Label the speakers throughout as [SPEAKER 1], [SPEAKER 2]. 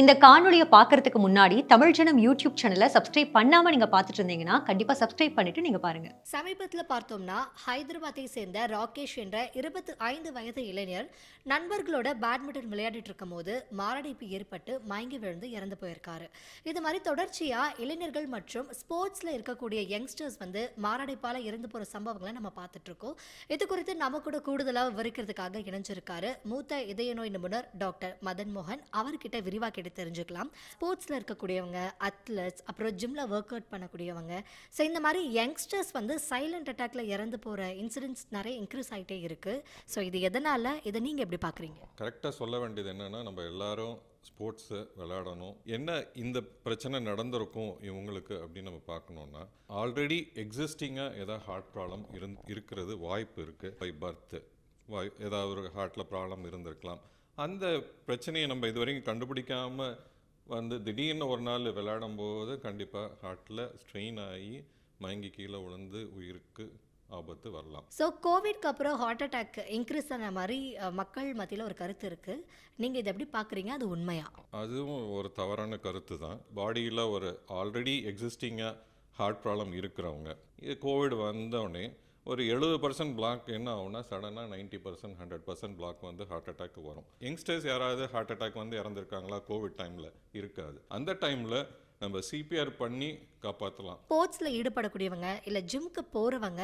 [SPEAKER 1] இந்த காணொலியை பார்க்கறதுக்கு முன்னாடி தமிழ் ஜனம் யூடியூப் சேனலை சப்ஸ்கிரைப் பண்ணாம நீங்க பார்த்துட்டு இருந்தீங்கன்னா கண்டிப்பா சப்ஸ்கிரைப் பண்ணிட்டு நீங்க பாருங்க.
[SPEAKER 2] சமீபத்தில் பார்த்தோம்னா ஹைதராபாத்தை சேர்ந்த ராகேஷ் என்ற இருபத்தி ஐந்து வயது இளைஞர் நண்பர்களோட பேட்மிண்டன் விளையாடிட்டு இருக்கும்போது மாரடைப்பு ஏற்பட்டு மயங்கி விழுந்து இறந்து போயிருக்காரு. இது மாதிரி தொடர்ச்சியா இளைஞர்கள் மற்றும் ஸ்போர்ட்ஸ்ல இருக்கக்கூடிய யங்ஸ்டர்ஸ் வந்து மாரடைப்பால இறந்து போற சம்பவங்களை நம்ம பார்த்துட்டு இருக்கோம். இது குறித்து நம்ம கூட கூடுதலாக விவரிக்கிறதுக்காக இணைஞ்சிருக்காரு மூத்த இதய நோய் நிபுணர் டாக்டர் மதன் மோகன் அவர்கிட்ட விரிவா கேட்டு தெரிஞ்சுக்கலாம். ஸ்போர்ட்ஸில் இருக்கக்கூடியவங்க அத்லெட்ஸ் அப்புறம் ஜிம்மில் ஒர்க் அவுட் பண்ணக்கூடியவங்க. ஸோ இந்த மாதிரி யங்ஸ்டர்ஸ் வந்து சைலண்ட் அட்டாக்ல இறந்து போகிற இன்சிடென்ட்ஸ் நிறைய இன்க்ரீஸ் ஆகிட்டே இருக்குது ஸோ இது எதனால்? இதை நீங்கள் எப்படி பார்க்குறீங்க
[SPEAKER 3] கரெக்டாக சொல்ல வேண்டியது என்னென்னா நம்ம எல்லாரும் ஸ்போர்ட்ஸு விளையாடணும். என்ன இந்த பிரச்சனை நடந்திருக்கும் இவங்களுக்கு அப்படின்னு நம்ம பார்க்கணுன்னா ஆல்ரெடி எக்ஸிஸ்டிங்காக ஏதாவது ஹார்ட் ப்ராப்ளம் இருந் இருக்கிறது வாய்ப்பு இருக்குது பை பர்த்து வாய் ஏதாவது ஒரு ஹார்ட்டில் ப்ராப்ளம் இருந்திருக்கலாம். அந்த பிரச்சனையை நம்ம இது வரைக்கும் கண்டுபிடிக்காம வந்து திடீர்னு ஒரு நாள் விளையாடும் போது கண்டிப்பாக ஹார்ட்டில் ஸ்ட்ரெயின் ஆகி மயங்கி கீழே விழுந்து உயிருக்கு ஆபத்து வரலாம்.
[SPEAKER 2] ஸோ கோவிட்க்கு அப்புறம் ஹார்ட் அட்டாக் இன்க்ரீஸ் ஆன மாதிரி மக்கள் மத்தியில் ஒரு கருத்து இருக்கு. நீங்க இதை எப்படி பாக்குறீங்க அது உண்மையா?
[SPEAKER 3] அதுவும் ஒரு தவறான கருத்து தான். பாடியில் ஒரு ஆல்ரெடி எக்ஸிஸ்டிங்காக ஹார்ட் ப்ராப்ளம் இருக்கிறவங்க. இது கோவிட் வந்தோடனே ஒரு எழுபது பர்சன்ட் பிளாக் என்ன ஆகும்னா சடனாக ninety percent hundred percent block வந்து ஹார்ட் அட்டாக் வரும். யங்ஸ்டர்ஸ் யாராவது ஹார்ட் அட்டாக் வந்து இறந்துருக்காங்களா? கோவிட் டைமில் இருக்காது. அந்த டைமில் நம்ம சிபிஆர் பண்ணி காப்பாற்றலாம்
[SPEAKER 2] ஸ்போர்ட்ஸ்ல ஈடுபடக்கூடியவங்க இல்ல ஜிம்க்கு போறவங்க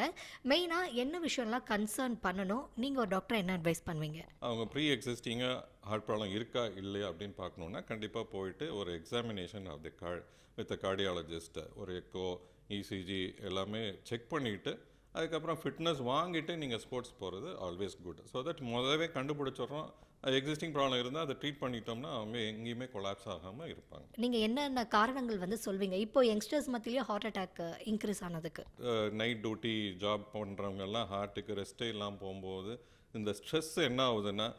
[SPEAKER 2] மெயினா என்ன விஷயம்லாம் கன்சர்ன் பண்ணணும்? நீங்க ஒரு டாக்டர் என்ன அட்வைஸ் பண்ணுவீங்க?
[SPEAKER 3] அவங்க ப்ரீ எக்ஸிஸ்டிங்காக ஹார்ட் ப்ராப்ளம் இருக்கா? இல்லையா? அப்படின்னு பார்க்கணுன்னா கண்டிப்பாக போயிட்டு ஒரு எக்ஸாமினேஷன் ஆஃப் தி கா வித் கார்டியாலஜிஸ்ட் ஒரு எக்கோ இசிஜி எல்லாமே செக் பண்ணிவிட்டு அதுக்கப்புறம் ஃபிட்னஸ் வாங்கிட்டு நீங்கள் ஸ்போர்ட்ஸ் போகிறது ஆல்வேஸ் குட் ஸோ தட் முதவே கண்டுபிடிச்சிடுறோம். எக்ஸிஸ்டிங் ப்ராப்ளம் இருந்தால் அதை ட்ரீட் பண்ணிட்டோம்னா அவங்க எங்கேயுமே கொலாப்ஸ் ஆகாமல் இருப்பாங்க.
[SPEAKER 2] நீங்க என்னென்ன காரணங்கள் வந்து சொல்வீங்க? இப்போ யங்ஸ்டர்ஸ் மத்தியிலேயே ஹார்ட் அட்டாக் இன்க்ரீஸ் ஆனதுக்கு.
[SPEAKER 3] நைட் டியூட்டி ஜாப் பண்ணுறவங்க எல்லாம் ஹார்ட்டுக்கு ரெஸ்ட்டே இல்லாமல் போகும்போது இந்த ஸ்ட்ரெஸ் என்ன ஆகுதுன்னா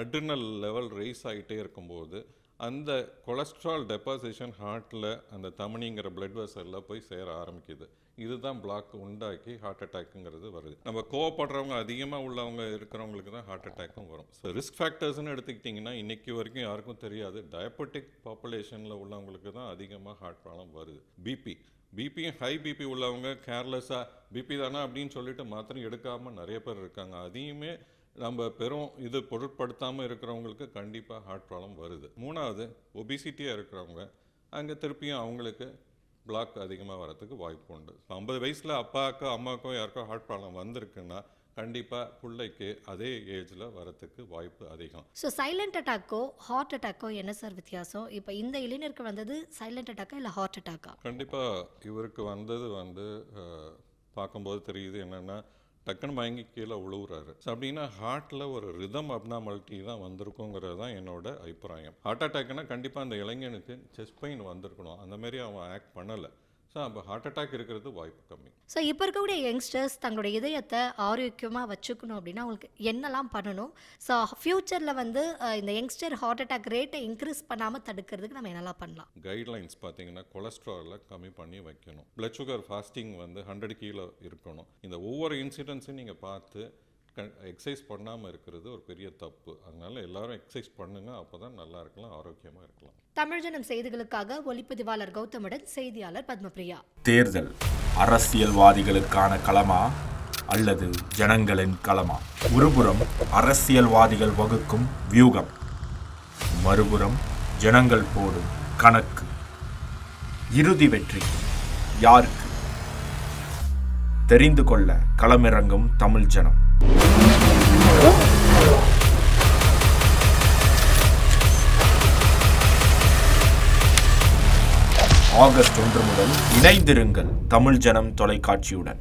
[SPEAKER 3] அட்ரினல் லெவல் ரைஸ் ஆகிட்டே இருக்கும்போது அந்த கொலஸ்ட்ரால் டெபாசிஷன் ஹார்ட்டில் அந்த தமனிங்கிற பிளட் வெசலில் போய் சேர ஆரம்பிக்குது. இதுதான் பிளாக் உண்டாக்கி ஹார்ட் அட்டாக்குங்கிறது வருது. நம்ம கோவப்படுறவங்க அதிகமாக உள்ளவங்க இருக்கிறவங்களுக்கு தான் ஹார்ட் அட்டாக்கும் வரும். ஸோ ரிஸ்க் ஃபேக்டர்ஸ்னு எடுத்துக்கிட்டிங்கன்னா இன்றைக்கி வரைக்கும் யாருக்கும் தெரியாது. டயபெட்டிக் பாப்புலேஷனில் உள்ளவங்களுக்கு தான் அதிகமாக ஹார்ட் ப்ராப்ளம் வருது. பிபி பிபியும் ஹை பிபி உள்ளவங்க கேர்லெஸ்ஸாக பிபி தானே அப்படின்னு சொல்லிட்டு மாத்திரம் எடுக்காமல் நிறைய பேர் இருக்காங்க. அதையுமே நம்ம பெரும் இது பொருட்படுத்தாமல் இருக்கிறவங்களுக்கு கண்டிப்பாக ஹார்ட் ப்ராப்ளம் வருது. மூணாவது ஒபிசிட்டியாக இருக்கிறவங்க அங்கே திருப்பியும் அவங்களுக்கு பிளாக் அதிகமாக வரதுக்கு வாய்ப்பு உண்டு. ஐம்பது வயசில் அப்பாவுக்கோ அம்மாவுக்கோ யாருக்கோ ஹார்ட் ப்ராப்ளம் வந்திருக்குன்னா கண்டிப்பாக பிள்ளைக்கு அதே ஏஜில் வரத்துக்கு வாய்ப்பு அதிகம்.
[SPEAKER 2] ஸோ சைலண்ட் அட்டாக்கோ ஹார்ட் அட்டாக்கோ என்ன சார் வித்தியாசம்? இப்போ இந்த இளைஞருக்கு வந்தது சைலண்ட் அட்டாக்கா இல்லை ஹார்ட் அட்டாக்கா
[SPEAKER 3] கண்டிப்பாக இவருக்கு வந்தது வந்து பார்க்கும்போது தெரியுது என்னென்னா டக்குன்னு மயங்கி கீழே உழுவுறாரு. ஸோ அப்படின்னா ஹார்ட்டில் ஒரு ரிதம் அப்னாமல்ட்டி தான் வந்திருக்குங்கிறது தான் என்னோட அபிப்பிராயம். ஹார்ட் அட்டாக்னா கண்டிப்பாக அந்த இளைஞனுக்கு செஸ்ட் பெயின் வந்திருக்கணும். அந்த மாதிரி அவன் ஆக்ட் பண்ணலை. ஸோ அப்போ ஹார்ட் அட்டாக் இருக்கிறது வாய்ப்பு கம்மி.
[SPEAKER 2] ஸோ இப்போ இருக்கக்கூடிய யங்ஸ்டர்ஸ் தங்களுடைய இதயத்தை ஆரோக்கியமாக வச்சுக்கணும் அப்படின்னா அவங்களுக்கு என்னெல்லாம் பண்ணணும்? ஸோ ஃப்யூச்சரில் வந்து இந்த யங்ஸ்டர் ஹார்ட் அட்டாக் ரேட்டை இன்க்ரீஸ் பண்ணாமல் தடுக்கிறதுக்கு நம்ம என்னெல்லாம் பண்ணலாம்?
[SPEAKER 3] கைட்லைன்ஸ் பார்த்தீங்கன்னா கொலஸ்ட்ராலை கம்மி பண்ணி வைக்கணும். பிளட் சுகர் ஃபாஸ்டிங் வந்து ஹண்ட்ரட் கிலோ இருக்கணும். இந்த ஒவ்வொரு இன்சிடென்ட்ஸையும் நீங்கள் பார்த்து எக்ஸசைஸ் பண்ணாமல் இருக்கிறது ஒரு பெரிய தப்பு. அதனால எல்லாரும் எக்ஸசைஸ் பண்ணுங்க அப்போ தான் நல்லா இருக்கலாம் ஆரோக்கியமாக இருக்கலாம்.
[SPEAKER 2] தமிழ்ஜனம் செய்திகளுக்காக ஒளிப்பதிவாளர் கௌதமுடன் செய்தியாளர் பத்மபிரியா.
[SPEAKER 4] தேர்தல். அரசியல்வாதிகளுக்கான களமா அல்லது ஜனங்களின் களமா? ஒருபுறம் அரசியல்வாதிகள் வகுக்கும் வியூகம் மறுபுறம் ஜனங்கள் போடும் கணக்கு. இறுதி வெற்றி யாருக்கு? தெரிந்து கொள்ள களமிறங்கும் தமிழ் ஜனம். ஆகஸ்ட் ஒன்று முதல் இணைந்திருங்கள் தமிழ் ஜனம் தொலைக்காட்சியுடன்.